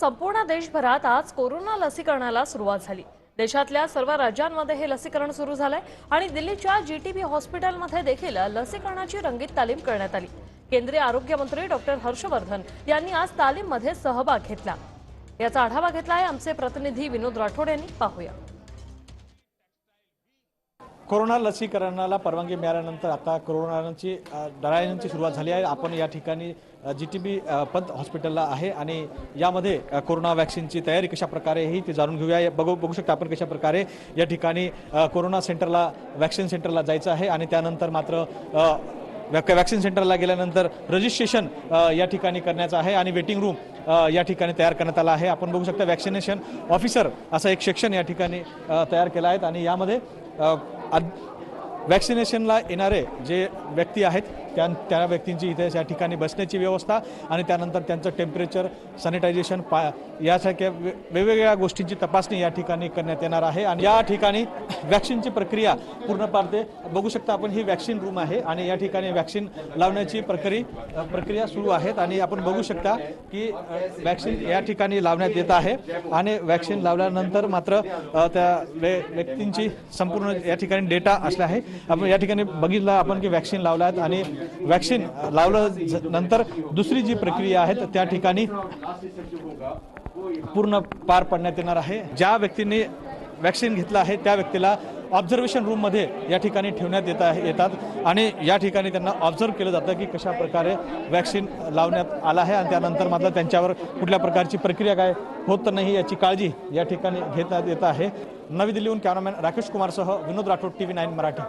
संपूर्ण देशभरात आज कोरोना लसीकरणाला सुरुवात झाली. देशातल्या सर्व राज्यांमध्ये हे लसीकरण सुरू झालंय आणि दिल्लीच्या जी टी बी हॉस्पिटलमध्ये देखील लसीकरणाची रंगीत तालीम करण्यात आली. केंद्रीय आरोग्य मंत्री डॉक्टर हर्षवर्धन यांनी आज तालीममध्ये सहभाग घेतला. याचा आढावा घेतला आहे आमचे प्रतिनिधी विनोद राठोड यांनी. पाहूया. कोरोना लसीकरणाला परवानगी मिळाल्यानंतर आता कोरोनाची अ, सुरुवात झाली आहे. आपण या ठिकाणी जी टी बी पंत हॉस्पिटलला आहे आणि यामध्ये कोरोना वॅक्सिनची तयारी कशा प्रकारे ही ते जाणून घेऊया. बघू बघू शकता आपण कशा प्रकारे या ठिकाणी कोरोना सेंटरला वॅक्सिन सेंटरला जायचं आहे आणि त्यानंतर मात्र वॅक्सिन सेंटरला गेल्यानंतर रजिस्ट्रेशन या ठिकाणी करण्याचं आहे आणि वेटिंग रूम या ठिकाणी तयार करण्यात आला आहे. आपण बघू शकता वॅक्सिनेशन ऑफिसर असं एक सेक्शन या ठिकाणी तयार केलं आहे आणि यामध्ये uh, वॅक्सिनेशनला येणारे जे व्यक्ती आहेत त्या त्या व्यक्तींची इथे या ठिकाणी बसण्याची व्यवस्था आणि त्यानंतर त्यांचं टेम्परेचर सॅनिटायझेशन पा यासारख्या वे- वेगवेगळ्या गोष्टींची तपासणी या ठिकाणी करण्यात येणार आहे. आणि या ठिकाणी वॅक्सिनची प्रक्रिया पूर्ण पारते बघू शकता आपण ही वॅक्सिन रूम आहे आणि या ठिकाणी वॅक्सिन लावण्याची प्रक्रिया प्रक्रिया सुरू आहेत. आणि आपण बघू शकता की वॅक्सिन या ठिकाणी लावण्यात येत आहे. आणि वॅक्सिन लावल्यानंतर मात्र त्या वे- व्यक्तींची संपूर्ण या ठिकाणी डेटा असला आहे. आपण या ठिकाणी बघितलं आपण की वॅक्सिन लावलं आहेत आणि वॅक्सिन लावलं नंतर दुसरी जी प्रक्रिया आहे त्या ठिकाणी पूर्ण पार पडण्यात येणार आहे. ज्या व्यक्तींनी वॅक्सिन घेतलं आहे त्या व्यक्तीला ऑब्झर्वेशन रूममध्ये या ठिकाणी ठेवण्यात येत आहे येतात. आणि या ठिकाणी त्यांना ऑब्झर्व केलं जातं की कशा प्रकारे वॅक्सिन लावण्यात आलं आहे. आणि त्यानंतर मात्र त्यांच्यावर कुठल्या प्रकारची प्रक्रिया काय होत नाही याची काळजी या ठिकाणी घेण्यात येत आहे. नवी दिल्लीहून cameraman Rakesh कुमारसह Vinod Rathod T V nine Marathi.